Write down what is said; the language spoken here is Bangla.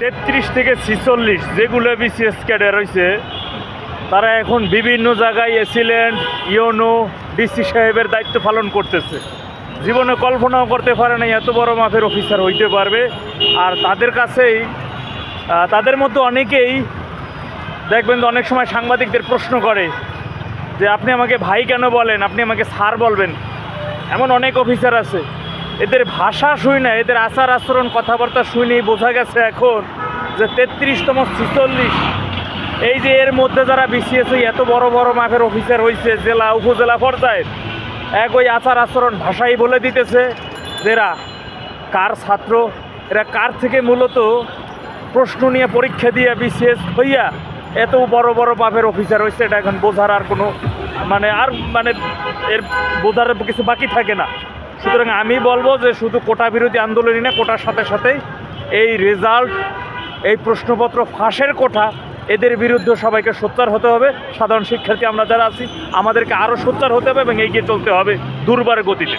তেত্রিশ থেকে ছিচল্লিশ যেগুলো বিসিএস ক্যাডার রয়েছে তারা এখন বিভিন্ন জায়গায় এসিলেন্ট ইয়োনো ডিসি সাহেবের দায়িত্ব পালন করতেছে। জীবনে কল্পনাও করতে পারে না এত বড় মাপের অফিসার হইতে পারবে। আর তাদের কাছেই তাদের মধ্যে অনেকেই দেখবেন অনেক সময় সাংবাদিকদের প্রশ্ন করে যে, আপনি আমাকে ভাই কেন বলেন? আপনি আমাকে স্যার বলবেন? এমন অনেক অফিসার আছে। এদের ভাষা শুই না, এদের আচার আচরণ কথাবার্তা শুনেই বোঝা গেছে এখন যে তেত্রিশতম ছিচল্লিশ। এই যে এর মধ্যে যারা বিসিএস এত বড় বড় মাপের অফিসার হয়েছে জেলা, উপজেলা পর্যায়ের, এক ওই আচার আচরণ ভাষাই বলে দিতেছে এরা কার ছাত্র, এরা কার থেকে মূলত প্রশ্ন নিয়ে পরীক্ষা দিয়ে বিসিএস হইয়া এত বড় বড় মাপের অফিসার হয়েছে এটা এখন বোঝার আর কোনো মানে আর মানে এর বোঝার কিছু বাকি থাকে না। সুতরাং আমি বলব যে শুধু কোটা বিরোধী আন্দোলনই না, কোটার সাথে সাথেই এই রেজাল্ট এই প্রশ্নপত্র ফাঁসের কোটা, এদের বিরুদ্ধে সবাইকে সোচ্চার হতে হবে। সাধারণ শিক্ষার্থী আমরা যারা আছি, আমাদেরকে আরও সোচ্চার হতে হবে এবং এগিয়ে চলতে হবে দুর্বার গতিতে।